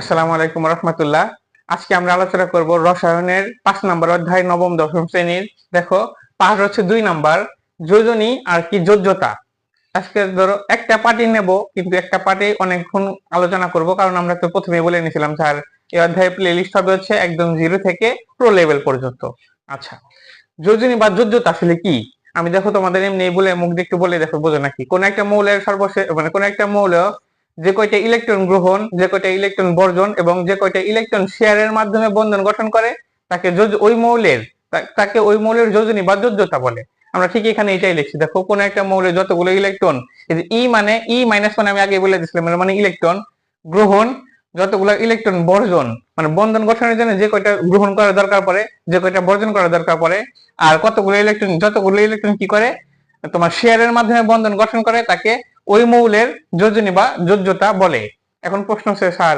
আসসালামু আলাইকুম রহমতুল্লাহ। আজকে আমরা আলোচনা করব রসায়নের পাঁচ নম্বর অধ্যায় নবম, দশম শ্রেণির। দেখো, পাঁচ হচ্ছে দুই নাম্বার, যোজনী আর কি যোজ্যতা। আজকে ধরো, একটা পার্টি নেব, কিন্তু একটা পার্টি অনেকক্ষণ আলোচনা করব, কারণ আমরা তো প্রথমে বলে নিয়েছিলাম, স্যার, এই অধ্যায়ের প্লে লিস্ট হবে হচ্ছে একদম জিরো থেকে প্রো লেভেল পর্যন্ত। আচ্ছা যোজনী বা যোজ্যতা আসলে কি? আমি দেখো তোমাদের এমনি বলে মুখ একটু বলে দেখো, বোঝো নাকি? কোন একটা মৌলের সর্বশেষ মানে কোন একটা মৌল যে কয়টা ইলেকট্রন গ্রহণ, যে কয়টা ইলেকট্রন বর্জন এবং যে কয়টা ইলেকট্রন শেয়ারের মাধ্যমে বন্ধন গঠন করে, তাকে ওই মৌলের তাকে ওই মৌলের যোজনী বা যোজ্যতা বলে। আমরা ঠিক এখানে এটাই লিখছি। দেখো, কোন একটা মৌলের যতগুলো ইলেকট্রন ই মানে ই মাইনাস মানে আমি আগে বলে দিছিলাম এর মানে ইলেকট্রন গ্রহণ, যতগুলো ইলেকট্রন বর্জন মানে বন্ধন গঠনের জন্য যে কয়টা গ্রহণ করা দরকার পড়ে, যে কয়টা বর্জন করা দরকার পড়ে, আর কতগুলো ইলেকট্রন যতগুলো ইলেকট্রন কি করে, তোমার শেয়ারের মাধ্যমে বন্ধন গঠন করে, তাকে ওই মৌলের যোজনী বা যোজ্যতা বলে। এখন প্রশ্ন হচ্ছে, স্যার,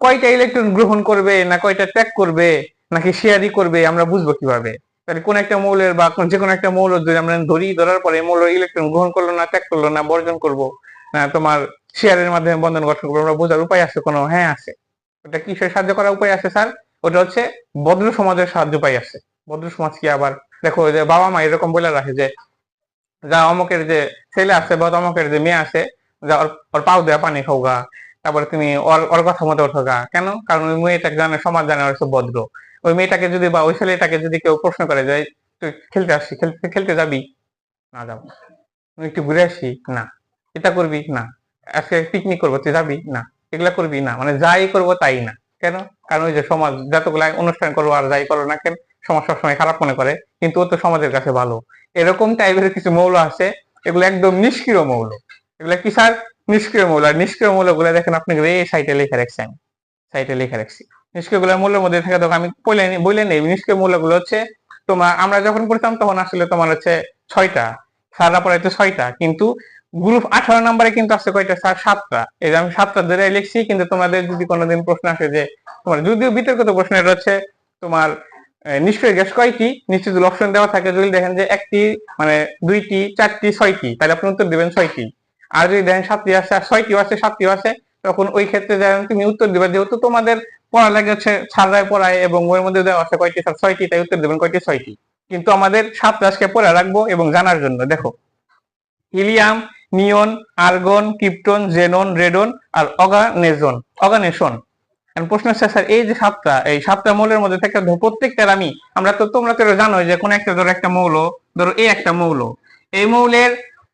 কয়টা ইলেকট্রন গ্রহণ করবে না কয়টা ত্যাগ করবে, নাকি শেয়ারই করবে, আমরা বুঝব কীভাবে? তাহলে কোন একটা মৌলের বা যে কোনো একটা মৌল যদি আমরা ধরি, ধরার পরে মৌল ইলেকট্রন গ্রহণ করল না, ত্যাগ করল না, বর্জন করব, না তোমার শেয়ারের মাধ্যমে বন্ধন গঠন করব, আমরা বোঝার উপায় আছে কোনো? হ্যাঁ আছে। ওটা কিসের সাহায্য করার উপায় আছে, স্যার? ওটা হচ্ছে বদ্র সমাজের সাহায্য উপায় আছে। বদ্র সমাজ কি আবার? দেখো যে বাবা মা এরকম বলে রাখে যে যা অমকের যে ছেলে আছে বা অমকের যে মেয়ে আছে, যা ওর- পাও দেওয়া পানি খাওগা তারপরে তুমি ওর ওর কথা মতো ওঠোগা কেন? কারণ ওই মেয়েটাকে জানে, সমাজ জানে ওর ভদ্র। ওই মেয়েটাকে যদি বা ওই ছেলেটাকে যদি কেউ প্রশ্ন করে যে, তুই খেলতে আসছি খেলতে খেলতে যাবি? না যাব। একটু ঘুরে আসি? না। এটা করবি? না। আজকে পিকনিক করব, তুই যাবি? না। এগুলা করবি? না। মানে যাই করব, তাই না? কেন? কারণ ওই যে সমাজ, যতগুলা অনুষ্ঠান করব আর যাই করো না কেন সমাজ সবসময় খারাপ মনে করে, কিন্তু ও তো সমাজের কাছে ভালো। এরকম টাইপের কিছু মৌল আছে এগুলো একদম নিষ্ক্রিয় মৌল। এগুলো কি স্যার নিষ্ক্রিয় মৌল। আর নিষ্ক্রিয় মৌলগুলো দেখেন আপনি এই সাইটে লিখে রাখছেন। সাইটে লিখে রাখছি। নিষ্ক্রিয়গুলোর মূল্যের মধ্যে থাকে তখন আমি বলে নি- বলে নেই, নিষ্ক্রিয় মূল্যগুলো হচ্ছে তোমার আমরা যখন পড়তাম তখন আসলে তোমার হচ্ছে ছয়টা। সারা পড়াইতে ছয়টা, কিন্তু গ্রুপ আঠারো নম্বরে কিন্তু আছে কয়টা স্যার সাতটা। এই যে আমি সাতটা ধরে লিখছি, কিন্তু তোমাদের যদি কোনোদিন প্রশ্ন আসে যে তোমার যদিও বিতর্কিত প্রশ্ন, এটা হচ্ছে তোমার নিষ্ক্রিয় গ্যাস কয়টি? যদি অপশন দেওয়া থাকে, যদি দেখেন যে একটি মানে দুইটি, চারটি, ছয়টি, তাহলে আপনি উত্তর দিবেন ছয়টি। আর যদি দেখেন সাতটি আছে, আর ছয়টিও আছে, সাতটিও আছে, তখন ওই ক্ষেত্রে যেন তুমি উত্তর দিবে, যেহেতু তোমাদের পড়া লাগে হচ্ছে ছাড়ায় পড়ায় এবং ওর মধ্যে দেওয়া আছে কয়টি ছয়টি, তাই উত্তর দেবেন কয়টি, ছয়টি। কিন্তু আমাদের সাতটা আজকে পড়ে রাখব এবং জানার জন্য, দেখো। Helium, neon, argon krypton xenon, radon আর অগানেজন। অগানেশন। প্রশ্ন হচ্ছে, স্যার, এই যে সাতটা, এই সাতটা মৌলের মধ্যে থেকে প্রত্যেকটার আমি, আমরা তো তোমরা তো জানো যে কোন একটা ধরো একটা মৌল, ধরো এই একটা মৌল, এই মৌলের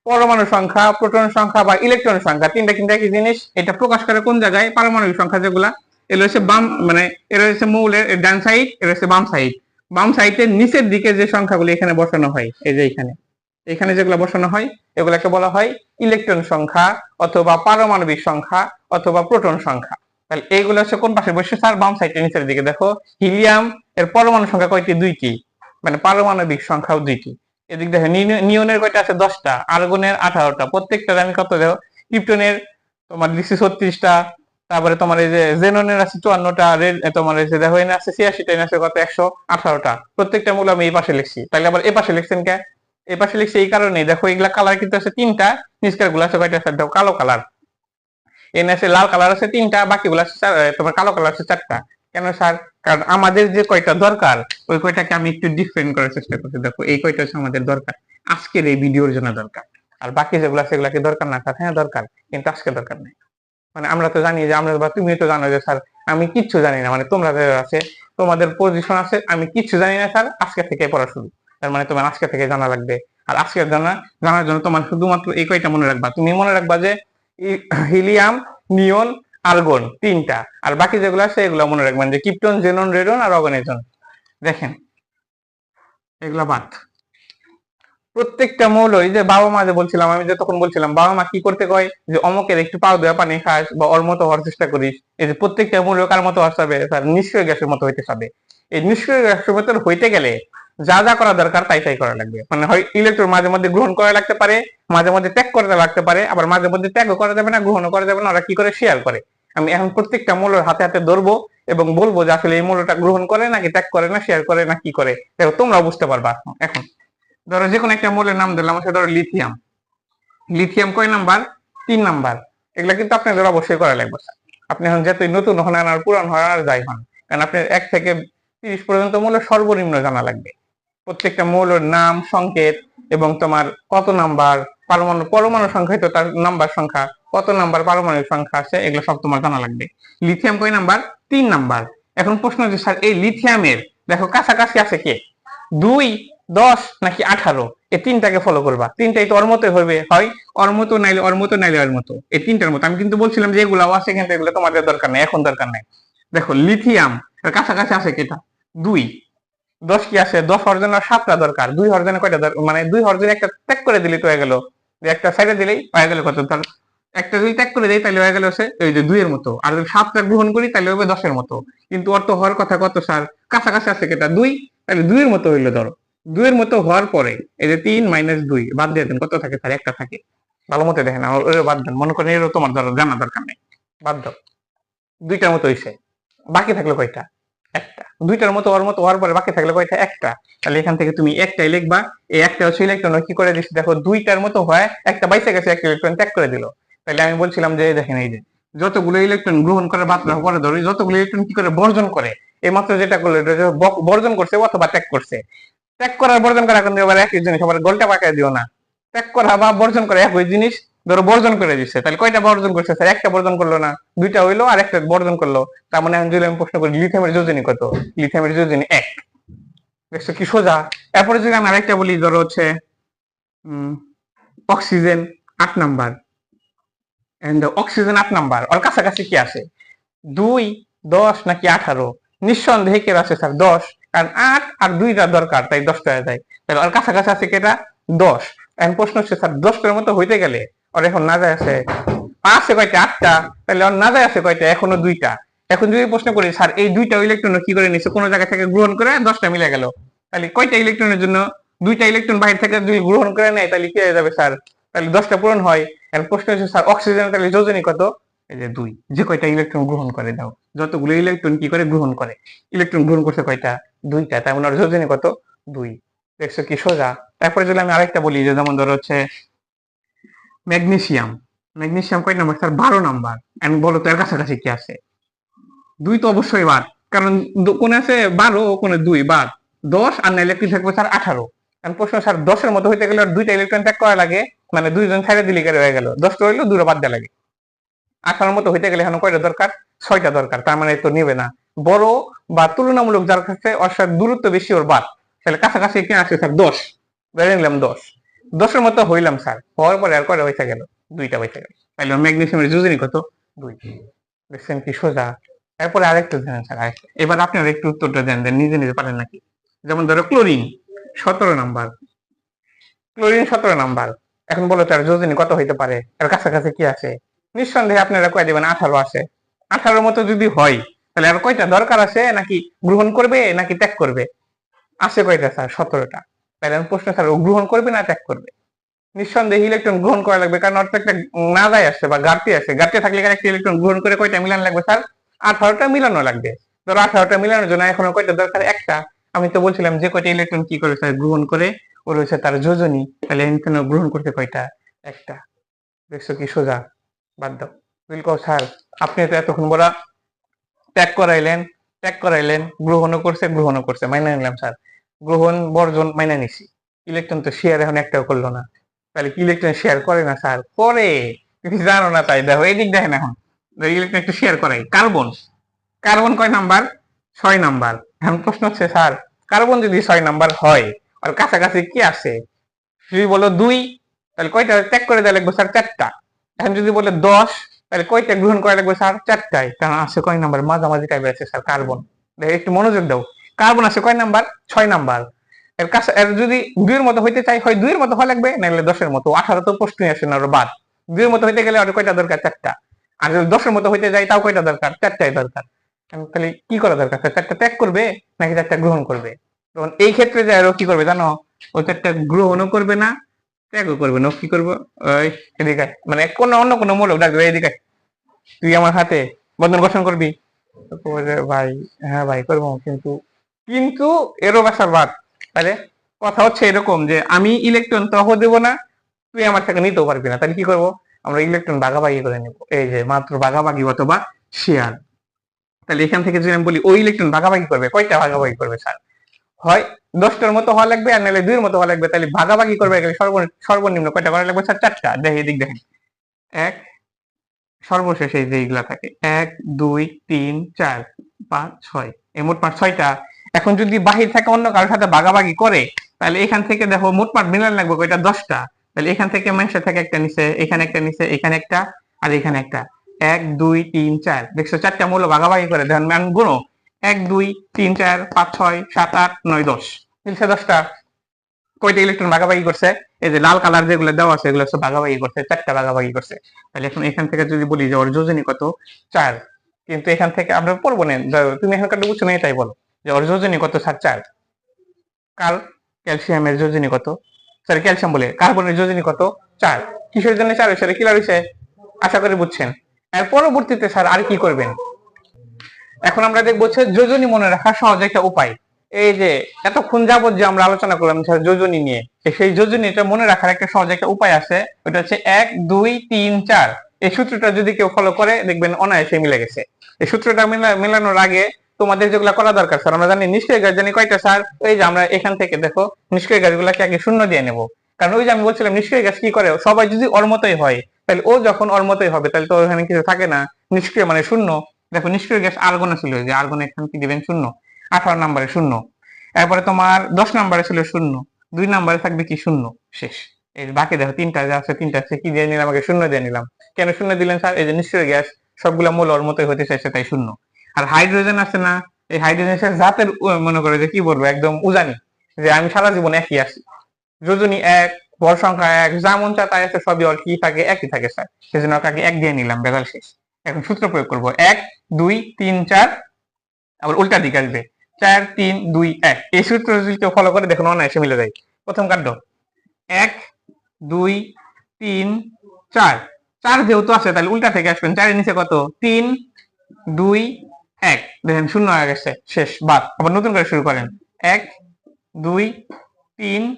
পরমাণু সংখ্যা, প্রোটন সংখ্যা বা ইলেকট্রন সংখ্যা, তিনটা কিন্তু একই জিনিস, এটা প্রকাশ করে কোন জায়গায়? পারমাণবিক সংখ্যা যেগুলা, এগুলো হচ্ছে বাম মানে এরা হচ্ছে মৌলের ডান সাইড এরা হচ্ছে বাম সাইড বাম সাইডের নিচের দিকে যে সংখ্যাগুলো এখানে বসানো হয়, এই যে এখানে এখানে যেগুলো বসানো হয়, এগুলোকে বলা হয় ইলেকট্রন সংখ্যা অথবা পারমাণবিক সংখ্যা অথবা প্রোটন সংখ্যা। তাহলে এইগুলো হচ্ছে কোন পাশে বসে স্যার, বাম সাইডের নিচের দিকে দেখো। হিলিয়াম, এর পরমাণু সংখ্যা কয়টি? দুইটি। মানে পারমাণবিক সংখ্যাও দুইটি। এদিক দেখো নিয়নের কয়টা আছে? দশটা। আর্গনের আঠারোটা। প্রত্যেকটার আমি কত দেখো ক্রিপ্টনের তোমার দিচ্ছি ছত্রিশটা। তারপরে তোমার এই যে জেননের আছে চুয়ান্নটা। তোমার এই যে দেখো, এনে আছে ছিয়াশিটা, এনে আছে কত? একশো আঠারোটা। প্রত্যেকটা মূল আমি এই পাশে লিখছি। তাহলে আবার এই পাশে লিখছেন কে? এই পাশে লিখছি এই কারণে দেখো, এগুলা কালার কিন্তু আছে তিনটা। নিচকারগুলো আছে কয়টা? আছে দেখো, কালো কালার এনে আছে লাল কালার আছে তিনটা, বাকিগুলো আছে তোমার কালো কালার আছে চারটা। কেন স্যার? কারণ আমাদের যে কয়টা দরকার, ওই কয়টাকে আমি একটু ডিফারেন্ট করার চেষ্টা করছি। দেখো, এই কয়টা হচ্ছে আমাদের দরকার। আজকের এই ভিডিওর জন্য দরকার। আর বাকি যেগুলো আছে সেগুলো কি দরকার না। স্যার হ্যাঁ দরকার। কিন্তু আজকে দরকার নেই। মানে আমরা তো জানি যে আমরা বা তুমিও তো জানো যে, স্যার, আমি কিচ্ছু জানি না। মানে তোমরা আছে, তোমাদের পজিশন আছে, আমি কিচ্ছু জানি না, স্যার। আজকে থেকে পড়া শুরু। তার মানে তোমার আজকে থেকে জানা লাগবে। আর আজকে জানা, জানার জন্য তোমার শুধুমাত্র এই কয়টা মনে রাখবা। তুমি মনে রাখবা যে হিলিয়াম নিয়ন আর্গন তিনটা। আর বাকি যেগুলো আছে, এগুলো মনে রাখবেন যে কিপ্টন, জেনন, রেডন আর অর্গানিজন দেখেন, এগুলা বাদ। প্রত্যেকটা মৌল এই যে বাবা মা যে বলছিলাম, আমি যে তখন বলছিলাম, বাবা মা কি করতে কয়? যে অমকের একটু পাও দেওয়া পানি খাস বা ওর মতো হওয়ার চেষ্টা করিস। এই যে প্রত্যেকটা মৌল কার মতো হওয়া যাবে তার নিষ্ক্রিয় গ্যাসের মতো হইতে হবে এই নিষ্ক্রিয় গ্যাসের মতো হইতে গেলে যা যা করা দরকার তাই তাই করা লাগবে। মানে হয় ইলেকট্রন মাঝে মধ্যে গ্রহণ করা লাগতে পারে, মাঝে মধ্যে ত্যাগ করতে লাগতে পারে, আবার মাঝে মধ্যে ত্যাগও করা যাবে না, গ্রহণও করা যাবে না, ওরা কি করে শেয়ার করে? আমি এখন প্রত্যেকটা মৌলের হাতে হাতে ধরবো এবং বলব যে আসলে এই মৌলটা গ্রহণ করে নাকি ত্যাগ করে না শেয়ার করে না, কি করে? দেখো, তোমরাও বুঝতে পারবা এখন। ধরো যে কোনো একটা মৌলের নাম দিলাম সেটা ধরো লিথিয়াম লিথিয়াম কয় নাম্বার? তিন নাম্বার। এগুলা কিন্তু আপনাদের অবশ্যই করা লাগবে। আপনি এখন যতই নতুন হন আর পুরান হন, আর যাই হন, কারণ আপনার এক থেকে তিরিশ পর্যন্ত মূল্য সর্বনিম্ন জানা লাগবে। প্রত্যেকটা মৌলের নাম, সংকেত এবং তোমার কত নাম্বার পারমাণু, পরমাণু সংখ্যা তো তার নাম্বার সংখ্যা, কত নাম্বার পারমাণবিক সংখ্যা আছে, এগুলো সব তোমার জানা লাগবে। লিথিয়াম কয় নাম্বার? তিন নাম্বার। এখন প্রশ্ন হচ্ছে, স্যার, এই লিথিয়ামের, দেখো, কাছাকাছি আছে কে? দুই, দশ নাকি আঠারো? এই তিনটাকে ফলো করবা। তিনটাই তো ওর মতো হবে হয় ওর মতো নাইলে ওর মতো নাইলে ওর মতো এই তিনটার মতো। আমি কিন্তু বলছিলাম যে এগুলো আছে কিন্তু এগুলো তোমাদের দরকার নেই, এখন দরকার নেই। দেখো, লিথিয়াম কাছাকাছি আছে কেটা? দুই দশ কি আছে? দশ অর্জনের সাতটা দরকার। দুই অর্জনে কয়টা দরকার মানে দুই অর্জনে একটা ত্যাগ করে দিলে তো হয়ে গেল। একটা সাইডে দিলেই হয়ে গেল কত তার একটা যদি ত্যাগ করে দেয় তাহলে হয়ে গেল সে ওই যে দুইয়ের মতো। আর যদি সাতটা গ্রহণ করি তাহলে হবে দশের মতো। কিন্তু অর্থ হওয়ার কথা কত স্যার? কাছাকাছি আছে কেটা দুই তাহলে দুইয়ের মতো হইল ধরো। দুইয়ের মতো হওয়ার পরে এই যে তিন মাইনাস দুই, বাদ দিয়ে দেন। কত থাকে স্যার? একটা থাকে। ভালো মতো দেখেন, আমার ওরে বাদ দেন। মনে করেন এরও তোমার ধরো জানা দরকার নেই। বাদ দাও। দুইটার মতো হইছে। বাকি থাকল কয়টা? একটা। দুইটার মতো ওর মতো পরে বাকি থাকল কয়টা? একটা। তাহলে এখান থেকে তুমি একটাই লিখবা। এই একটা হচ্ছে ইলেকট্রন কি করে দিচ্ছি দেখো, দুইটার মতো হয়, একটা বাইসে গেছে, একটা ইলেকট্রন ত্যাগ করে দিল। তাহলে আমি বলছিলাম যে দেখেন, এই যে, যতগুলো ইলেকট্রন গ্রহণ করে মাত্রা পরে ধরো যতগুলো ইলেকট্রন কি করে বর্জন করে, এই মাত্র যেটা করল বর্জন করছে অথবা ত্যাগ করছে। ত্যাগ করার বর্জন করা কিন্তু এবার একই জিনিস, আবার গোলটা পাকায় দিও না। ত্যাগ করা বা বর্জন করা একই জিনিস ধরো বর্জন করে দিচ্ছে তাহলে কয়টা বর্জন করছে? স্যার, একটা বর্জন করল না, দুইটা হইল আর একটা বর্জন করল। তার মানে আমি আমি প্রশ্ন করি লিথিয়ামের যোজনী কত? লিথিয়ামের যোজনী এক। দেখছ কি সোজা? এরপরে যদি আমি আরেকটা বলি, ধরো হচ্ছে অক্সিজেন আট নাম্বার অক্সিজেন আট নাম্বার। ওর কাছাকাছি কি আছে? দুই, দশ নাকি আঠারো? নিঃসন্দেহে কে আছে স্যার? দশ। কারণ আট আর দুইটা দরকার, তাই দশটা যায়। তাহলে ওর কাছাকাছি আছে কেটা? দশ। এখন প্রশ্ন হচ্ছে, স্যার, দশটার মতো হইতে গেলে ওর এখন না যায় আছে। আছে কয়টা? আটটা। তাহলে না যায় আছে কয়টা? এখনও দুইটা। এখন যদি প্রশ্ন করি, স্যার, এই দুইটা ইলেকট্রন কি করে নিচ্ছে কোনো জায়গা থেকে গ্রহণ করে দশটা মিলে গেল। তাহলে কয়টা ইলেকট্রনের জন্য? দুইটা ইলেকট্রন বাইরে থেকে যদি গ্রহণ করে নেয়, তাহলে কি হয়ে যাবে, স্যার? তাহলে দশটা পূরণ হয়। এখন প্রশ্ন হচ্ছে, স্যার অক্সিজেন তাহলে যোজনী কত? এই যে দুই। যে কয়টা ইলেকট্রন গ্রহণ করে, দাও। যতগুলো ইলেকট্রন কি করে গ্রহণ করে? ইলেকট্রন গ্রহণ করছে কয়টা? দুইটা। তার মানে যোজনী কত? দুই। দেখছ কি সোজা। তারপরে যদি আমি আরেকটা বলি, যে যেমন ধরো হচ্ছে ম্যাগনেসিয়াম ম্যাগনেসিয়াম কয় নাম্বার? স্যার, বারো নাম্বার। আমি বলো তো, এর কাছাকাছি কি আছে? দুই তো অবশ্যই বাদ। কারণ কোনে আছে বারো কোনে দুই, বাদ। দশ, আর নাইলে কি থাকবে স্যার? আঠারো। কারণ প্রশ্ন, স্যার, দশের মতো হইতে গেলে দুইটা ইলেকট্রন ত্যাগ করা লাগে। মানে দুইজন ছেড়ে দিলে হয়ে গেল। দশটা হইল দুটো বাদ দেওয়া লাগে। আঠারোর মতো হইতে গেলে এখন কয়টা দরকার? ছয়টা দরকার। তার মানে তো নিবে না। বড় বা তুলনামূলক যার কাছে সাথে দূরত্ব বেশি ওর বাদ। তাহলে কাছাকাছি কি আছে স্যার? দশ। ধরে নিলাম দশ। দশের মতো হইলাম, স্যার। হওয়ার পরে আর কয়টা হয়েছে গেল, দুইটা হয়েছে গেল। তাহলে ম্যাগনেসিয়ামের যোজনী কত? দুই। দেখছেন কি সোজা। তারপরে আরেকটু জানেন স্যার, আরেকটা। এবার আপনারা একটু উত্তরটা দেন দেন নিজে নিজে পারেন নাকি? যেমন ধরো ক্লোরিন, সতেরো নাম্বার। ক্লোরিন সতেরো নাম্বার। এখন বলো তার যোজনী কত হইতে পারে? এর কাছাকাছি কি আছে? নিঃসন্দেহে আপনারা কয় দিবেন? আঠারো আছে। আঠারোর মতো যদি হয়, তাহলে আর কয়টা দরকার আছে? নাকি গ্রহণ করবে? নাকি ত্যাগ করবে? আছে কয়টা, স্যার? সতেরোটা। আমি প্রশ্ন স্যার গ্রহণ করবে না ত্যাগ করবে? নিঃসন্দেহে ইলেকট্রন গ্রহণ করা লাগবে, কারণ অর্থ একটা না যায় আছে বা ঘাটতি আছে ঘাটতি থাকলে একটা ইলেকট্রন গ্রহণ করে কয়টা মিলান লাগবে স্যার? আঠারোটা মিলানো লাগবে। ধরো আঠারোটা মিলানোর জন্য এখনও কয়টা দরকার? একটা। আমি তো বলছিলাম যে কয়টা ইলেকট্রন কি করে স্যার গ্রহণ করে? ও রয়েছে তার যোজনী। তাহলে এখানে গ্রহণ করতে কয়টা? একটা। দেখছ কি সোজা? বাদ দাও। কও স্যার, আপনি তো এতক্ষণ বড় ত্যাগ করাইলেন ত্যাগ করাইলেন, গ্রহণও করছে গ্রহণও করছে। মাইনে নিলাম স্যার। গ্রহণ বর্জন মাইনে নিছি। ইলেকট্রন তো শেয়ার এখন একটাও করল না। তাহলে কি ইলেকট্রন শেয়ার করে না স্যার করে। তুমি জানো না তাই দেখো এদিক দেখেন এখন। ইলেকট্রন একটু শেয়ার করাই কার্বন কার্বন কয় নাম্বার? ছয় নাম্বার। এখন প্রশ্ন হচ্ছে স্যার কার্বন যদি ছয় নাম্বার হয় আর কাছাকাছি কি আছে? যদি বলো দুই তাহলে কয়টা ত্যাগ করে দেওয়া লাগবে স্যার চারটা? এখন যদি বলে দশ তাহলে কয়টা গ্রহণ করা লাগবে স্যার চারটায়? কারণ আছে কয় নাম্বার? মাঝামাঝি টাইপের আছে স্যার কার্বন দেখো, একটু মনোযোগ দাও। কার্বন আছে কয় নাম্বার? ছয় নাম্বার। এর কাছে এর যদি দুইয়ের মতো হইতে চাই, হয় দুইয়ের মতো হওয়া লাগবে নাহলে দশের মতো। আঠারো তো প্রশ্নই আসে না বাদ। দুইয়ের মতো হইতে গেলে আর কয়টা দরকার? চারটা। আর যদি দশের মতো হইতে যাই, তাও কয়টা দরকার? চারটাই দরকার। তাহলে কি করা দরকার? চারটা ত্যাগ করবে, নাকি চারটা গ্রহণ করবে? তখন এই ক্ষেত্রে যে আরও কি করবে জানো? ও চারটা গ্রহণও করবে না, ত্যাগও করবে না। কি করব? এদিকে মানে কোনো অন্য কোনো মূলক ডাকবে এদিকে তুই আমার হাতে বন্ধন গঠন করবি? ভাই হ্যাঁ ভাই, করব কিন্তু কিন্তু এরও বাসার বাদ। তাহলে কথা হচ্ছে এরকম যে, আমি ইলেকট্রন তহ দেবো না, তুই আমার থেকে নিতেও পারবি না। তাহলে কি করব? আমরা ইলেকট্রন ভাগাভাগি করে নেব। এই যে, মাত্র ভাগাভাগি অথবা শেয়ার তাহলে এখান থেকে যদি আমি বলি, ওই ইলেকট্রন ভাগাভাগি করবে, কয়টা ভাগাভাগি করবে স্যার হয় দশটার মতো হওয়া লাগবে, আর নাহলে দুইয়ের মতো হওয়া লাগবে। তাহলে ভাগাভাগি করবে গেলে সর্ব- সর্বনিম্ন কয়টা করা লাগবে স্যার চারটা। দেখে এদিক দেখেন। এক, সর্বশেষ এই যে এইগুলা থাকে, এক, দুই, তিন, চার, পাঁচ, ছয়। এই মোট পাঁচ, ছয়টা এখন যদি বাহির থেকে অন্য কারোর সাথে ভাগাভাগি করে, তাহলে এখান থেকে দেখো মোটমাট মিলান লাগবে কয়টা? দশটা। তাহলে এখান থেকে মানুষের থেকে একটা নিচে এখানে একটা নিচে এখানে একটা, আর এখানে একটা। এক, দুই, তিন, চার। দেখছ, চারটা মূল্য ভাগাভাগি করে। দেখেন মান গুণো এক, দুই, তিন, চার, পাঁচ, ছয়, সাত, আট, নয়, দশ। মিলছে দশটা। কয়টা ইলেকট্রন ভাগাভাগি করছে? এই যে লাল কালার যেগুলো দেওয়া আছে, এগুলো সব ভাগাভাগি করছে, চারটা ভাগাভাগি করছে। তাহলে এখন এখান থেকে যদি বলি যে ওর যোজনী কত? চার। কিন্তু এখান থেকে আমরা পড়ব না। তুমি এখানকার বুঝছ না এটাই বলো। যে ওর যোজনী কত, স্যার? চার। কার ক্যালসিয়ামের যোজনী কত? সরি ক্যালসিয়াম বলে। কার্বনের যোজনী কত? চার। কিসের জন্য চার হয়েছে? কি হয়েছে? আশা করি বুঝছেন। এর পরবর্তীতে, স্যার, আর কি করবেন? এখন আমরা দেখব হচ্ছে যোজনী মনে রাখার সহজ একটা উপায়। এই যে, এতক্ষণ যাবত যে আমরা আলোচনা করলাম, স্যার, যোজনী নিয়ে সেই যোজনীটা মনে রাখার একটা সহজ একটা উপায় আছে। ওটা হচ্ছে এক, দুই, তিন, চার। এই সূত্রটা যদি কেউ ফলো করে, দেখবেন অনায়াসে মিলে গেছে। এই সূত্রটা মিলা- মেলানোর আগে তোমাদের যেগুলো করা দরকার, স্যার, আমরা জানি নিষ্ক্রিয় গাছ জানি কয়টা, স্যার? এই যে আমরা এখান থেকে দেখো, নিষ্ক্রিয় গাছগুলোকে আগে শূন্য দিয়ে নেব। কারণ ওই যে আমি বলছিলাম, নিষ্ক্রিয় গাছ কি করে? সবাই যদি ওর মতোই হয়, তাহলে ও যখন ওর মতোই হবে, তাহলে তো ওখানে কিছু থাকে না। নিষ্ক্রিয় মানে শূন্য। দেখো, নিষ্ক্রিয় গ্যাস আর্গনে ছিল যে, আর্গনে এখানে কি দিবেন? শূন্য। আঠারো নম্বরে শূন্য। এরপরে তোমার দশ নম্বরে ছিল শূন্য। দুই নম্বরে থাকবে কি? শূন্য। শেষ। এই বাকি দেখো, তিনটা যে আছে, তিনটা আছে, কি দিয়ে নিলাম? আগে শূন্য দিয়ে নিলাম। কেন শূন্য দিলেন, স্যার? এই যে নিষ্ক্রিয় গ্যাস সবগুলা মূল ওর মতোই হতে চাইছে, তাই শূন্য। আর হাইড্রোজেন আছে না। এই হাইড্রোজেন জাতের মনে করে যে কি বলব, একদম উজানি। যে আমি সারা জীবন একই আছি। যোজনী এক, ভর সংখ্যা এক যা মন চায় তাই আছে, সবই ওর কি থাকে, একই থাকে স্যার সেজন্য আগে এক দিয়ে নিলাম বেগাল শেষ। এখন সূত্র প্রয়োগ করব। এক, দুই, তিন, চার, আবার উল্টা দিকে আসবে। চার, তিন, দুই, এক। এই সূত্র যদি কেউ ফলো করে দেখুন, অনায়াসে মিলে যায়। প্রথম কাণ্ড। এক, দুই, তিন, চার। চার যেহেতু আছে, তাহলে উল্টা থেকে আসবেন। চারের নিচে কত? তিন, দুই এক, দেখেন শূন্য হয়ে গেছে, শেষ, বাদ, আবার নতুন করে শুরু করেন। এক, দুই, তিন,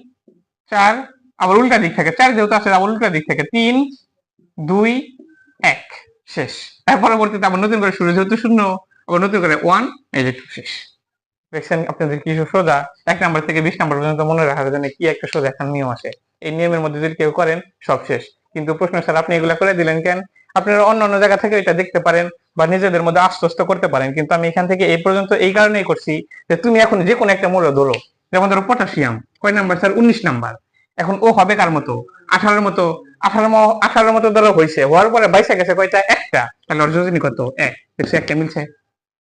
চার, আবার উল্টা দিক থেকে, চার যেহেতু আছে, আবার উল্টা দিক থেকে, তিন, দুই, এক, শেষ। এর পরবর্তীতে আবার নতুন করে শুরু, যেহেতু শূন্য, আবার নতুন করে ওয়ান, এই যে শেষ। দেখছেন আপনাদের কি সোজা? এক নাম্বার থেকে বিশ নাম্বার পর্যন্ত মনে রাখার জন্য কি একটা সোজা একটা নিয়ম আছে। এই নিয়মের মধ্যে যদি কেউ করেন, সব শেষ। কিন্তু প্রশ্ন, স্যার, আপনি এগুলা করে দিলেন কেন? আপনারা অন্য অন্য জায়গা থেকে এটা দেখতে পারেন বা নিজেদের মধ্যে আশ্বস্ত করতে পারেন। কিন্তু আমি এখান থেকে এই পর্যন্ত এই কারণেই করছি যে তুমি এখন যে কোনো একটা মূল্য ধরো। যেমন ধরো পটাশিয়াম, কয় নাম্বার স্যার? উনিশ নাম্বার। এখন ও হবে কার মতো? আঠারোর মতো, আঠারো আঠারোর মতো ধরো হয়েছে হওয়ার পরে বাইশে গেছে কয়টা? একটা। তাহলে ওর যোজনী কত? এক। দেখছি একটা মিলছে।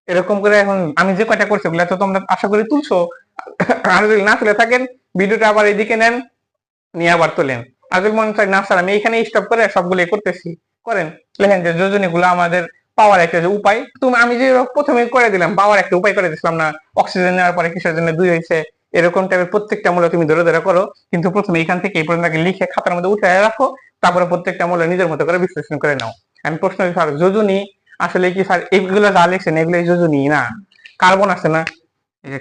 এরকম করে এখন আমি যে কয়টা করছি ওগুলা তো তোমরা আশা করি তুলছো। আর যদি না তুলে থাকেন, ভিডিওটা আবার এদিকে নেন, নিয়ে আবার তোলেন। যদি মনে চাই না স্যার, আমি এখানে স্টপ করে সবগুলো করতেছি। করেন। লেখেন যে যোজনী গুলো আমাদের পাওয়ার একটা উপায়। তুমি আমি যে প্রথমে করে দিলাম, পাওয়ার একটা উপায় করে দিছিলাম না, অক্সিজেন নেওয়ার পরে কিসের জন্য দুই হয়েছে, এরকম টাইপের প্রত্যেকটা মূল্য তুমি ধরে ধরে করো। কিন্তু প্রথমে এখান থেকে এই পর্যন্ত লিখে খাতার মধ্যে উঠে রাখো, তারপরে প্রত্যেকটা মূল্য নিজের মতো করে বিশ্লেষণ করে নাও। আমি প্রশ্ন স্যার, যোজনী আসলে কি, স্যার, এগুলো যা লিখছেন এগুলো যোজনী? না। কার্বন আছে না?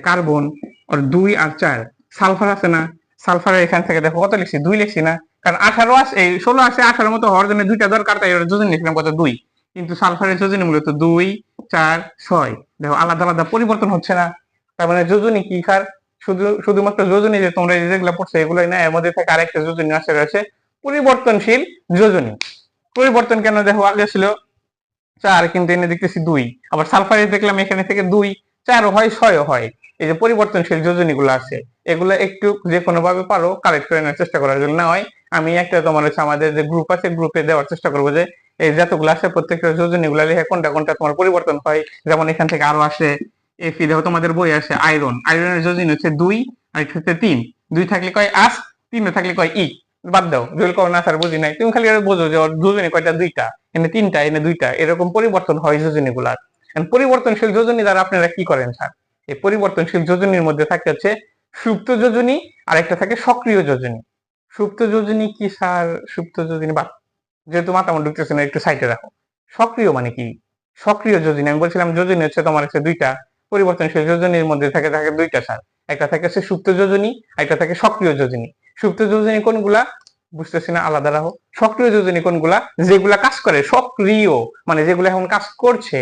কার্বন আর দুই আর চার। সালফার আছে না? সালফারের এখান থেকে দেখো কত লিখছি? দুই লিখছি না। কারণ আঠারো আছে এই ষোলো আসে আঠারোর মতো হওয়ার জন্য দুইটা দরকার, তাই যোজনী লিখলাম কত? দুই। কিন্তু সালফারের যোজনী মূলত দুই, চার, ছয়। দেখো, আলাদা আলাদা পরিবর্তন হচ্ছে না। তার মানে যোজনী কি? স্যার শুধু, শুধুমাত্র যোজনী যে তোমরা যেগুলো পড়ছো, এগুলোই না, এর মধ্যে থেকে আরেকটা যোজনী আসে, রয়েছে পরিবর্তনশীল যোজনী। পরিবর্তন কেন দেখো? আগে ছিল চার, কিন্তু এনে দেখতেছি দুই। আবার সালফারে দেখলাম এখানে থেকে দুই, চারও হয়, ছয়ও হয়। এই যে পরিবর্তনশীল যোজনী গুলো আছে, এগুলো একটু যে কোনো ভাবে পারো কালেক্ট করে নেওয়ার চেষ্টা করার জন্য। না হয় আমি একটা তোমার হচ্ছে আমাদের যে গ্রুপ আছে গ্রুপে দেওয়ার চেষ্টা করব যে, এই যতগুলো আছে প্রত্যেকটা যোজনী গুলা লিখে কোনটা কোনটা তোমার পরিবর্তন হয়। যেমন এখান থেকে আরও আসে এফি দেখো তোমাদের বই আছে আয়রন আয়রনের যোজনী হচ্ছে দুই, আর হচ্ছে তিন। দুই থাকলে কয় আস, তিন থাকলে কয় ই। বাদ দাও জুয়েল কর না, স্যার বুঝি নাই। তুমি খালি বোঝো যে যোজনী কয়টা? দুইটা। এনে তিনটা, এনে দুইটা। এরকম পরিবর্তন হয় যোজনীগুলার। পরিবর্তনশীল যোজনী দ্বারা আপনারা কি করেন, স্যার? এই পরিবর্তনশীল যোজনীর মধ্যে থাকে হচ্ছে সুপ্ত যোজনী আর একটা থাকে সক্রিয় যোজনী। সুপ্ত যোজনী কি স্যার? সুপ্ত যোজনী বা যেহেতু মাথা ঢুকতেছে না একটু সাইডে রাখো। সক্রিয় মানে কি? সক্রিয় যোজনী, আমি বলছিলাম যোজনী হচ্ছে তোমার হচ্ছে দুইটা, পরিবর্তনশীল যোজনীর মধ্যে থাকে থাকে দুইটা সার একটা থাকে হচ্ছে সুপ্ত যোজনী একটা থাকে সক্রিয় যোজনী। সুপ্ত যোজনী কোনগুলা? বুঝতেছি না, আলাদা রাখো। সক্রিয় যোজনী কোনগুলা? যেগুলা কাজ করে সক্রিয় মানে যেগুলো এখন কাজ করছে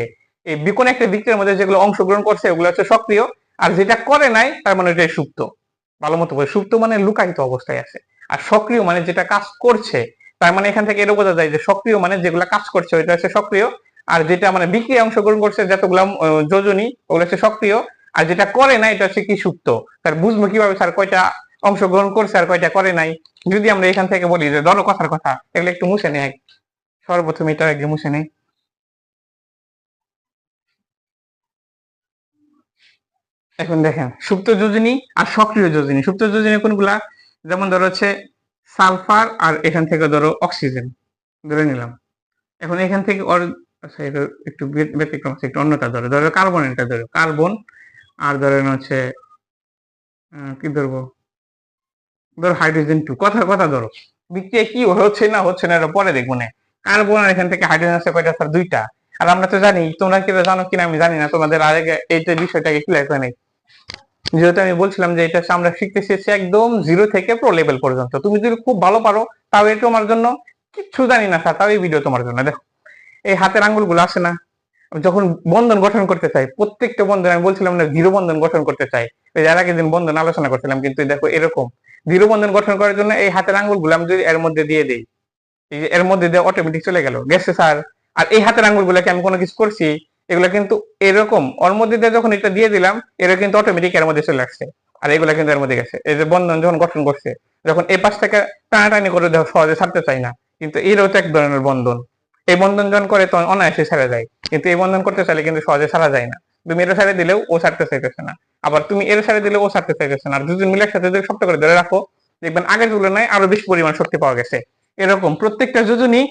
এই বি- কোনো একটা বিক্রিয়ার মধ্যে যেগুলো অংশগ্রহণ করছে, ওগুলো হচ্ছে সক্রিয়। আর যেটা করে নাই, তার মানে এটাই সুপ্ত। ভালো মতো বলে, সুপ্ত মানে লুকায়িত অবস্থায় আছে। আর সক্রিয় মানে যেটা কাজ করছে, তার মানে এখান থেকে এটা বোঝা যায় যে সক্রিয় মানে যেগুলো কাজ করছে, ওইটা হচ্ছে সক্রিয়। আর যেটা মানে বিক্রিয়া অংশগ্রহণ করছে, যতগুলো যোজনী, ওগুলো হচ্ছে সক্রিয়। আর যেটা করে না এটা হচ্ছে কি সুপ্ত? তার বুঝব কীভাবে স্যার কয়টা অংশগ্রহণ করছে আর কয়টা করে নাই? যদি আমরা এখান থেকে বলি যে দল কথার কথা, এগুলো একটু মুছে নেই। সর্বপ্রথম এটা আগে মুছে নেই। এখন দেখেন সুপ্ত যোজনী আর সক্রিয় যোজনী। সুপ্ত যোজনী কোনগুলা? যেমন ধরো হচ্ছে সালফার আর এখান থেকে ধরো অক্সিজেন। ধরে নিলাম। এখন এখান থেকে আচ্ছা একটু ব্যতিক্রম আছে, একটু অন্যটা ধরো। ধরো কার্বন এটা ধরো। কার্বন আর ধরেন হচ্ছে কি ধরবো? ধরো হাইড্রোজেন টু। কথা কথা ধরো। বিক্রিয়া কি হচ্ছে না হচ্ছে না এটা পরে দেখব না। কার্বন আর এখান থেকে হাইড্রোজেন আছে কয়টা? স্যার দুইটা। আর আমরা তো জানি তোমরা কি জানো কিনা আমি জানি না। তোমাদের আগে এইটা বিষয়টাকে ক্লিয়ার করে নেই যেহেতু আমি বলছিলাম যে এটা আমরা শিখতেছি হচ্ছে একদম জিরো থেকে প্রো লেভেল পর্যন্ত। তুমি যদি খুব ভালো পারো, তাও এটা তোমার জন্য কিচ্ছু জানি না স্যার তাও এই ভিডিও তোমার জন্য। দেখো, এই হাতের আঙ্গুলগুলো আসে না? যখন বন্ধন গঠন করতে চাই, প্রত্যেকটা বন্ধন আমি বলছিলাম না জিরো বন্ধন গঠন করতে চাই। ওই যে আর আগের দিন বন্ধন আলোচনা করছিলাম, কিন্তু দেখো এরকম। জিরো বন্ধন গঠন করার জন্য এই হাতের আঙ্গুলগুলো আমি যদি এর মধ্যে দিয়ে দিই এর মধ্যে দিয়ে অটোমেটিক চলে গেল। গেছে স্যার আর এই হাতের আঙ্গুলগুলোকে আমি কোনো কিছু করছি এগুলো কিন্তু এরকম, ওর মধ্যে যখন এটা দিয়ে দিলাম, এরা কিন্তু অটোমেটিক এর মধ্যে চলে আসছে। আর এগুলা কিন্তু এর মধ্যে গেছে। এই যে বন্ধন যখন গঠন করছে, যখন এই পাশ থেকে টানাটানি করে সহজে ছাড়তে চাই না। কিন্তু এরও তো এক ধরনের বন্ধন। এই বন্ধন যখন করে তখন অনায়াসে ছাড়া যায়। কিন্তু এই বন্ধন করতে চাইলে কিন্তু সহজে ছাড়া যায় না। তুমি এর সাইডে দিলেও ও ছাড়তে চাইতেছে না। আবার তুমি এর সাইডে দিলেও ও ছাড়তে চাইতেছে না। আর দুজন মিলে একসাথে যদি শক্ত করে ধরে রাখো, দেখবেন আগের তুলনায় আরও বেশি পরিমাণ শক্তি পাওয়া গেছে। এরকম প্রত্যেকটা যোজনী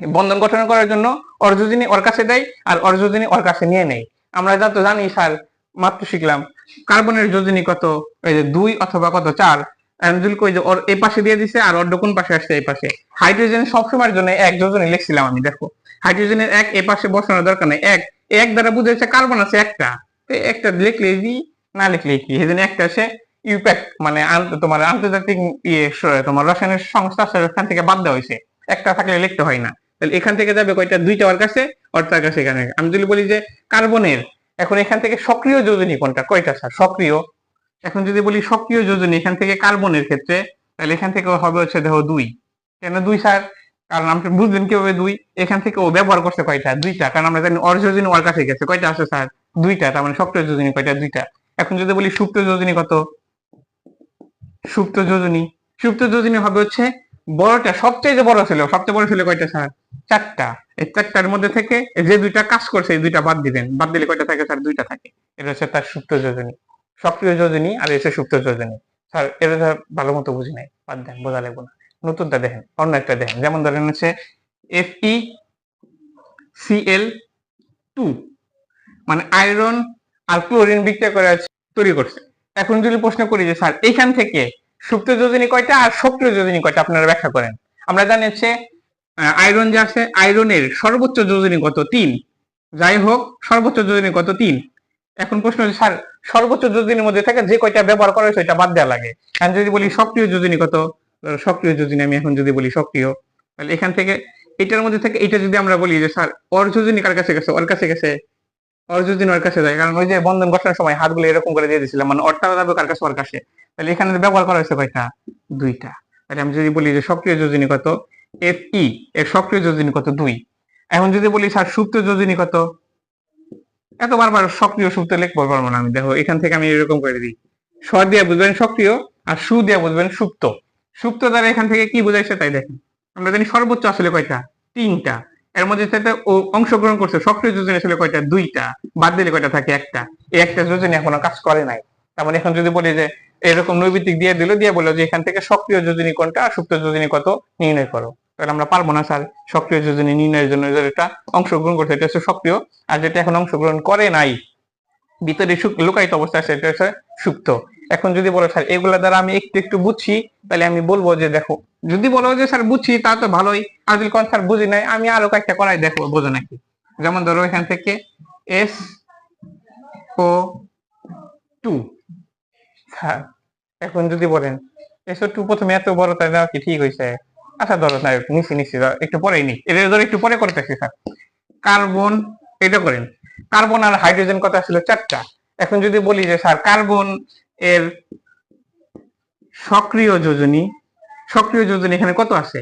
বন্ধন গঠন করার জন্য অর্জুজিনী ওর কাছে দেয় আর অর্জুজিনী ওর কাছে নিয়ে নেয়। আমরা যা তো জানি স্যার, মাত্র শিখলাম। কার্বনের যোজনী কত? ওই যে দুই অথবা কত? চার। অ্যাঞ্জুল কই যে ওর এই পাশে দিয়ে দিছে আর অর্ধ কোন পাশে আসছে এই পাশে? হাইড্রোজেন সবসময়ের জন্য এক যোজনী লিখছিলাম আমি, দেখো। হাইড্রোজেনের এক এ পাশে বসানোর দরকার নেই। এক। এক দ্বারা বুঝেছে কার্বন আছে একটা। একটা লিখলে না লিখলে কি? জন্য একটা আছে ইউপ্যাক মানে তোমার আন্তর্জাতিক ইয়ে তোমার রসায়নের সংস্থা ওখান থেকে বাদ দেওয়া হয়েছে। একটা থাকলে লিখতে হয় না। তাহলে এখান থেকে যাবে কয়টা? দুইটা ওর কাছে ওর তার কাছে এখানে। আমি যদি বলি যে কার্বনের, এখন এখান থেকে সক্রিয় যোজনী কোনটা? কয়টা স্যার সক্রিয়। এখন যদি বলি সক্রিয় যোজনী, এখান থেকে কার্বনের ক্ষেত্রে, তাহলে এখান থেকে হবে হচ্ছে দেখো দুই। কেন দুই স্যার কারণ আপনি বুঝলেন কীভাবে দুই? এখান থেকে ও ব্যবহার করছে কয়টা? দুইটা। কারণ আমরা জানি অর যোজনী ওর কাছে গেছে। কয়টা আছে স্যার দুইটা। তার মানে সক্রিয় যোজনী কয়টা? দুইটা। এখন যদি বলি সুপ্ত যোজনী কত? সুপ্ত যোজনী। সুপ্ত যোজনী হবে হচ্ছে বড়টা সবচেয়ে যে বড় ছিল, সবচেয়ে বড় ছিল কয়টা স্যার চারটা। এই চারটার মধ্যে থেকে যে দুইটা কাজ করছে, এই দুইটা বাদ দিবেন। বাদ দিলে কয়টা থাকে স্যার? দুইটা থাকে। এটা হচ্ছে তার সুপ্ত যোজনী। সক্রিয় যোজনী আর এসে সুপ্ত যোজনী। স্যার, এটা স্যার ভালো মতো বুঝি নাই। বাদ দেন, বোঝা লাগবে না। নতুনটা দেখেন, অন্য একটা দেখেন। যেমন ধরেন হচ্ছে এফ ই সিএল টু মানে আয়রন আর ক্লোরিন বিক্রিয়া করে তৈরি করছে। এখন যদি প্রশ্ন করি যে স্যার, এইখান থেকে সুপ্ত যোজনী কয়টা আর সক্রিয় যোজনী কয়টা, আপনারা ব্যাখ্যা করেন। আমরা জানি হচ্ছে আয়রন যে আছে, আয়রনের সর্বোচ্চ যোজনী কত? তিন। যাই হোক, সর্বোচ্চ যোজনী কত? তিন। এখন প্রশ্ন হচ্ছে, স্যার, সর্বোচ্চ যোজনীর মধ্যে থাকে যে কয়টা ব্যবহার করা হয়েছে, ওইটা বাদ দেওয়া লাগে। এখন যদি বলি সক্রিয় যোজনী কত সক্রিয় যোজনী, আমি এখন যদি বলি সক্রিয়, তাহলে এখান থেকে এটার মধ্যে থেকে এটা যদি আমরা বলি যে, স্যার, অর যোজনী কার কাছে গেছে? ওর কাছে গেছে। অর যোজনী ওর কাছে যায়। কারণ ওই যে বন্ধন গঠনের সময় হাতগুলো এরকম করে দিয়ে দিয়েছিলাম মানে অরটা যাবে কার কাছে? ওর কাছে। তাহলে এখানে ব্যবহার করা হয়েছে কয়টা? দুইটা। তাহলে আমি যদি বলি যে সক্রিয় যোজনী কত এফ ই এর সক্রিয় যোজনী কত? দুই। এখন যদি বলি, স্যার, সুপ্ত যোজনী কত? এত বারবার সক্রিয় সুপ্ত লিখব পারব না আমি, দেখো, এখান থেকে আমি এরকম করে দিই। স দিয়ে বুঝবেন সক্রিয়, আর সু দিয়ে বুঝবেন সুপ্ত। সুপ্ত দ্বারা এখান থেকে কি বোঝাইছে তাই দেখেন। আমরা জানি সর্বোচ্চ আসলে কয়টা? তিনটা। এর মধ্যে ও অংশগ্রহণ করছে, সক্রিয় যোজনী আসলে কয়টা? দুইটা। বাদ দিলে কয়টা থাকে? একটা। এই একটা যোজনী এখনও কাজ করে নাই। তার মানে এখন যদি বলি যে, এরকম নৈবিত্তিক দিয়ে দিল, দিয়ে বলল যে, এখান থেকে সক্রিয় যোজনী কোনটা আর সুপ্ত যোজনী কত? নির্ণয় করো। তাহলে আমরা পারব না, স্যার। সক্রিয় যোজনী নির্ণয়ের জন্য যেটা অংশগ্রহণ করছে এটা হচ্ছে সক্রিয়। আর যেটা এখন অংশগ্রহণ করে নাই, ভিতরে লুকায়িত অবস্থা আছে, এটা হচ্ছে সুপ্ত। এখন যদি বলো, স্যার, এগুলা দ্বারা আমি একটু একটু বুঝছি, তাহলে আমি বলব যে দেখো, যদি বলো যে, স্যার, বুঝছি, তা তো ভালোই। আর যদি কোন, স্যার, বুঝি নাই, আমি আরও কয়েকটা করাই দেখো, বোঝো নাকি। যেমন ধরো, এখান থেকে এস ও টু স্যার, এখন যদি বলেন এসো টু প্রথমে এত বড় তাই কি ঠিক হয়েছে আচ্ছা ধরো না নিচ্ছি নিচ্ছি একটু পরেই নি এটা ধরো, একটু পরে করতেছি, স্যার। কার্বন এটা করেন। কার্বন আর হাইড্রোজেন কথা ছিল চারটা। এখন যদি বলি যে, স্যার, কার্বন এর সক্রিয় যোজনী সক্রিয় যোজনী এখানে কত আছে?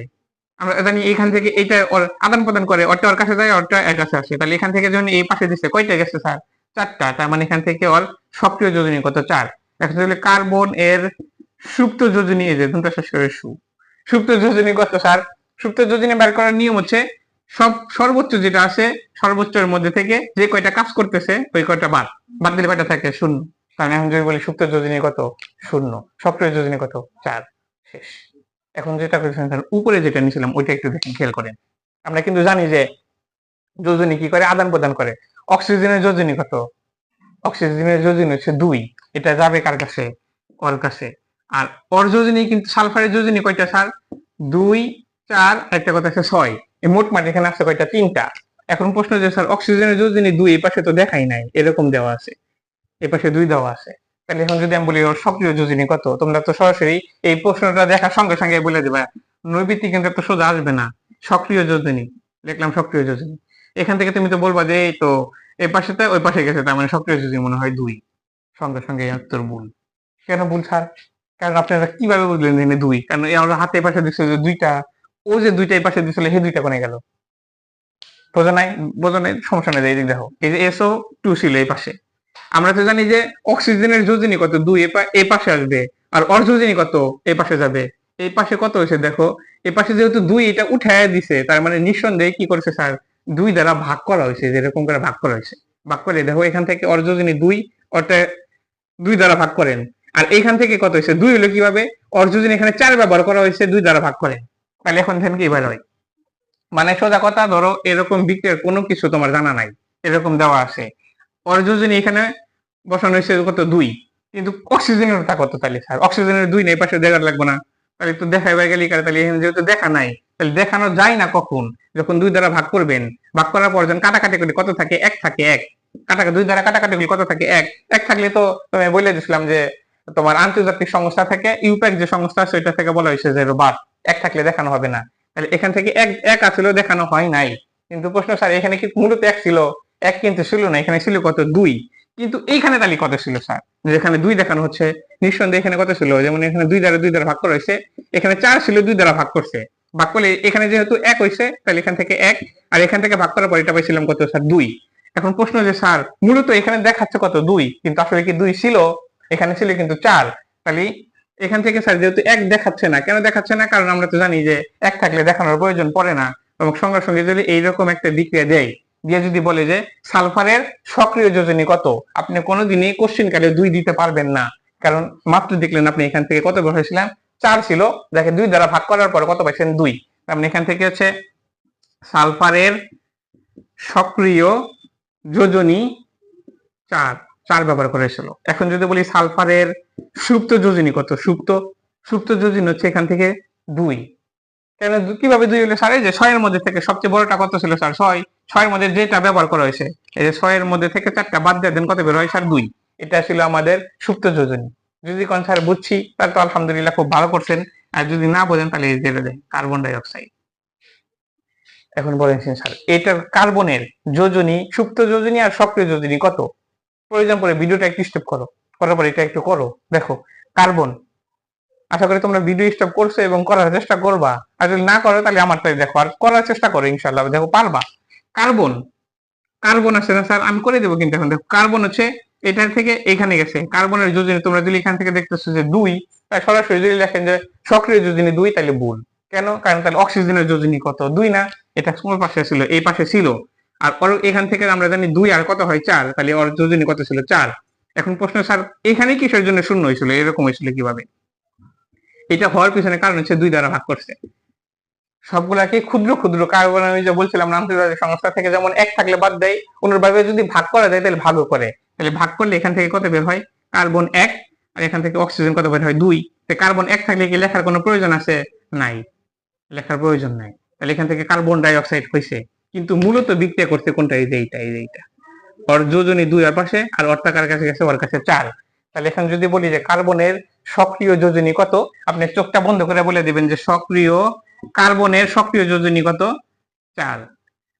আমরা জানি এখান থেকে ওর আদান প্রদান করে, ওরটা ওর কাছে যায়, ওরটা এর কাছে আসে। তাহলে এখান থেকে যখন এই পাশে দিচ্ছে কয়টা গেছে, স্যার? চারটা। তার মানে এখান থেকে ওর সক্রিয় যোজনী কত? চার। এখন কার্বন এর সুপ্ত যোজনী, এই যে, দুটো শেষ করে সু সুপ্ত যোজনী কত, স্যার? সুপ্ত যোজনী বের করার নিয়ম হচ্ছে, সব সর্বোচ্চ যেটা আছে, সর্বোচ্চের মধ্যে থেকে যে কয়টা কাজ করতেছে, ওই কয়টা বাদ। বাদ দিলে কয়টা থাকে? শূন্য। কারণ এখন যদি বলি সুপ্ত যোজনী কত? শূন্য। সক্রিয় যোজনী কত? চার। শেষ। এখন যেটা স্যার, উপরে যেটা নিয়েছিলাম, ওইটা একটু দেখেন, খেয়াল করেন। আমরা কিন্তু জানি যে যোজনী কি করে? আদান প্রদান করে। অক্সিজেনের যোজনী কত? অক্সিজেনের যোজনী হচ্ছে দুই। এটা যাবে কার কাছে? ওর কাছে। আর ওর যোজনী কিন্তু সালফারের যোজনী কয়টা স্যার? দুই, চার একটা কথা আছে ছয়। এই মোট মাঠ এখানে আছে কয়টা? তিনটা। এখন প্রশ্ন যে স্যার, অক্সিজেনের যোজনী দুই এই পাশে তো দেখাই নাই, এরকম দেওয়া আছে। এই পাশে দুই দেওয়া আছে। তাহলে এখন যদি আমি বলি ওর সক্রিয় যোজনী কত, তোমরা তো সরাসরি এই প্রশ্নটা দেখার সঙ্গে সঙ্গে বলে দেবে। নৈবিত্তিক কিন্তু এত সোজা আসবে না। সক্রিয় যোজনী। লিখলাম সক্রিয় যোজনী। এখান থেকে তুমি তো বলবা যে এই তো এই পাশে তো ওই পাশে গেছে, তার মানে সক্রিয় যোজনী মনে হয় দুই। সঙ্গে সঙ্গে উত্তর ভুল। কেন ভুল, স্যার? কারণ আপনারা কীভাবে বুঝলেন যে দুই? কারণ আমরা হাতে পাশে দিচ্ছে যে দুইটা, ও যে দুইটা এই পাশে দিছিল সেই দুইটা কোনে গেল। বোঝা নাই? বোঝা নাই? সমস্যা নেই, এই দিক দেখো, এই যে এসও টু ছিল এই পাশে। আমরা তো জানি যে অক্সিজেনের যোজনী কত? দুই, এ পাশে আসবে। আর অর যোজনী কত? এই পাশে যাবে। এই পাশে কত হয়েছে দেখো? এই পাশে যেহেতু দুই, এটা উঠায় দিছে, তার মানে নিঃসন্দেহে কি করেছে স্যার? দুই দ্বারা ভাগ করা হয়েছে যেরকম করে ভাগ করা হয়েছে। ভাগ করে দেখো, এখান থেকে অর দুই, ওটা দুই দ্বারা ভাগ করেন। আর এখান থেকে কত হয়েছে? দুই হলো কীভাবে? অর যোজনী এখানে চার ব্যবহার করা হয়েছে, দুই দ্বারা ভাগ করে। তাহলে এখন থেকে কি এবার হয়? মানে সোজা কথা, ধরো এরকম বিক্রিয়ার কোনো কিছু তোমার জানা নাই। এরকম দেওয়া আছে। অর্জনী এখানে বসানো হয়েছে কত? দুই। কিন্তু অক্সিজেনের তা কত তাহলে স্যার অক্সিজেনের দুই নেই, পাশে দেখার লাগবে না। তাহলে একটু দেখাইবার গেলে কারে তাহলে এখানে যেহেতু দেখা নাই, তাহলে দেখানো যায় না কখন? যখন দুই দ্বারা ভাগ করবেন, ভাগ করার পর যখন কাটাকাটি করলে কত থাকে? এক থাকে এক। কাটাকা দুই দ্বারা কাটাকাটি করলে কত থাকে? এক। এক থাকলে তো তুমি বলে দিছিলাম যে তোমার আন্তর্জাতিক সংস্থা থেকে, ইউপ্যাক যে সংস্থা ওইটা থেকে বলা হয়েছে যে বাদ এক থাকলে দেখানো হবে না। তাহলে এখান থেকে এক এক আসলে দেখানো হয় নাই। কিন্তু প্রশ্ন, স্যার, এখানে কি মূলত এক ছিল? এক কিন্তু ছিল না, এখানে ছিল কত? দুই। কিন্তু এইখানে তাহলে কত ছিল, স্যার? যেখানে দুই দেখানো হচ্ছে, নিঃসন্দেহে এখানে কত ছিল? যেমন এখানে দুই দ্বারা দুই দ্বারা ভাগ করা হয়েছে, এখানে চার ছিল দুই দ্বারা ভাগ করছে। ভাগ করলে এখানে যেহেতু এক হয়েছে, তাহলে এখান থেকে এক, আর এখান থেকে ভাগ করার পর এটা পাইছিলাম কত, স্যার? দুই। এখন প্রশ্ন যে, স্যার, মূলত এখানে দেখাচ্ছে কত? দুই। কিন্তু আসলে কি দুই ছিল? এখানে ছিল কিন্তু চার। তাহলে এখান থেকে স্যার যেহেতু এক দেখাচ্ছে না, কেন দেখাচ্ছে না? কারণ আমরা তো জানি যে এক থাকলে দেখানোর প্রয়োজন পড়ে না। এবং সঙ্গে সঙ্গে যদি এইরকম একটা বিক্রিয়া দেয়, দিয়ে যদি বলে যে সালফারের সক্রিয় যোজনী কত? আপনি কোনোদিনই কোশ্চিন কালে দুই দিতে পারবেন না। কারণ মাত্র দেখলেন আপনি এখান থেকে কত বসেছিলেন চার ছিল। যাকে দুই দ্বারা ভাগ করার পরে কত পাইছেন? দুই। আপনি এখান থেকে হচ্ছে সালফারের সক্রিয় যোজনী চার। চার ব্যবহার করেছিল এখন যদি বলি সালফারের সুপ্ত যোজনী কত? সুপ্ত সুপ্ত যোজনী হচ্ছে এখান থেকে দুই। কেন কীভাবে দুই হলো স্যার? এই যে ছয়ের মধ্যে থেকে সবচেয়ে বড়টা কত ছিল স্যার? ছয়। ছয়ের মধ্যে যেটা ব্যবহার করা হয়েছে, এই যে ছয়ের মধ্যে থেকে চারটা বাদ দিয়ে দেন, কত বের হয় স্যার? দুই। এটা ছিল আমাদের সুপ্ত যোজনী। যদি কোন স্যার বুঝছি, তাহলে তো আলহামদুলিল্লাহ খুব ভালো করছেন। আর যদি না বোঝেন, তাহলে এই যেটা দেন, কার্বন ডাই অক্সাইড এখন বলেন স্যার, এটার কার্বনের যোজনী, সুপ্ত যোজনী আর সক্রিয় যোজনী কত? প্রয়োজন পড়ে ভিডিওটা একটু স্টপ করো। করার পর এটা একটু করো। দেখো কার্বন আশা করি তোমরা ভিডিও স্টপ করছ এবং করার চেষ্টা করবা। আর যদি না করো, তাহলে আমার তাই দেখো। আর করার চেষ্টা করো ইনশাল্লাহ দেখো, পারবা। কার্বন কার্বন আছে না, স্যার? আমি করে দেবো কিন্তু এখন। দেখো কার্বন হচ্ছে এটার থেকে এখানে গেছে। কার্বনের যোজনী তোমরা যদি এখান থেকে দেখতেছো যে দুই, তাই সরাসরি যদি লেখেন যে সক্রিয় যোজনী দুই, তাহলে ভুল। কেন? কারণ তাহলে অক্সিজেনের যোজনী কত? দুই না? এটা পাশে ছিল, এই পাশে ছিল। আর ওর এখান থেকে আমরা জানি দুই আর কত হয় চার? তাহলে ওর যোজনী কত ছিল? চার। এখন প্রশ্ন, স্যার এখানে কিসের জন্য শূন্য হয়েছিল? এরকম হয়েছিল কীভাবে? এটা হওয়ার পিছনে কারণ হচ্ছে দুই দ্বারা ভাগ করছে। সবগুলাকে ক্ষুদ্র ক্ষুদ্র কার্বন আমি যে বলছিলাম আন্তর্জাতিক সংস্থা থেকে যেমন এক থাকলে বাদ দেয় অনুরূপভাবে যদি ভাগ করা যায়, তাহলে ভাগও করে। তাহলে ভাগ করলে এখান থেকে কত বের হয়? কার্বন এক, আর এখান থেকে অক্সিজেন কত বের হয়? দুই। কার্বন এক থাকলে কি লেখার কোনো প্রয়োজন আছে? নাই। লেখার প্রয়োজন নাই। তাহলে এখান থেকে কার্বন ডাই অক্সাইড হয়েছে। কিন্তু মূলত বিক্রিয়া করছে কোনটা? এই যে এইটা, এই যে এইটা। ওর যোজনী দুই আর পাশে, আর অর্থাকার কাছে গেছে, ওর কাছে চার তাহলে এখন যদি বলি যে কার্বনের সক্রিয় যোজনী কত, আপনি চোখটা বন্ধ করে বলে দিবেন যে সক্রিয় কার্বনের সক্রিয় যোজনী কত? চার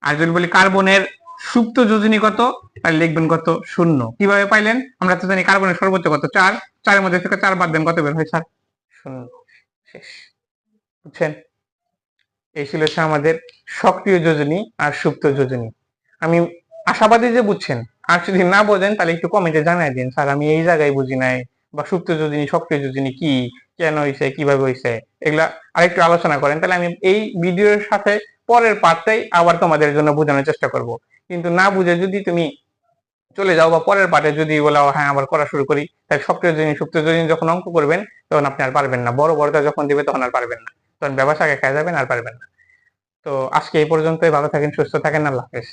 আর যদি বলি কার্বনের সুপ্ত যোজনী কত, তাহলে লিখবেন কত? শূন্য। কীভাবে পাইলেন? আমরা তো জানি কার্বনের সর্বোচ্চ কত? চার। চারের মধ্যে থেকে চার বাদ দেন, কত বের হয়? স্যার শূন্য। শেষ। বুঝছেন? এই ছিল আমাদের সক্রিয় যোজনী আর সুপ্ত যোজনী। আমি আশাবাদী যে বুঝছেন, আর যদি না বোঝেন তাহলে একটু কমেন্টে জানাই দিন, স্যার, আমি এই জায়গায় বুঝি নাই বা সুপ্ত যোজনী, সক্রিয় যোজনী কি, কেন হয়েছে কীভাবে হয়েছে এগুলা আরেকটু আলোচনা করেন, তাহলে আমি এই ভিডিওর সাথে পরের পার্টটাই আবার তোমাদের জন্য বোঝানোর চেষ্টা করব। কিন্তু না বুঝে যদি তুমি চলে যাও বা পরের পার্টে যদি বলো হ্যাঁ আবার করা শুরু করি, তাহলে সক্রিয় যোজনী, সুপ্ত যোজনী যখন অঙ্ক করবেন, তখন আপনি আর পারবেন না। বড় বড়টা যখন দিবে তখন আর পারবেন না। তখন আগে খেয়ে যাবেন আর পারবেন না। তো আজকে এই পর্যন্তই, ভালো থাকেন, সুস্থ থাকেন, আল্লাহ হাফেজ।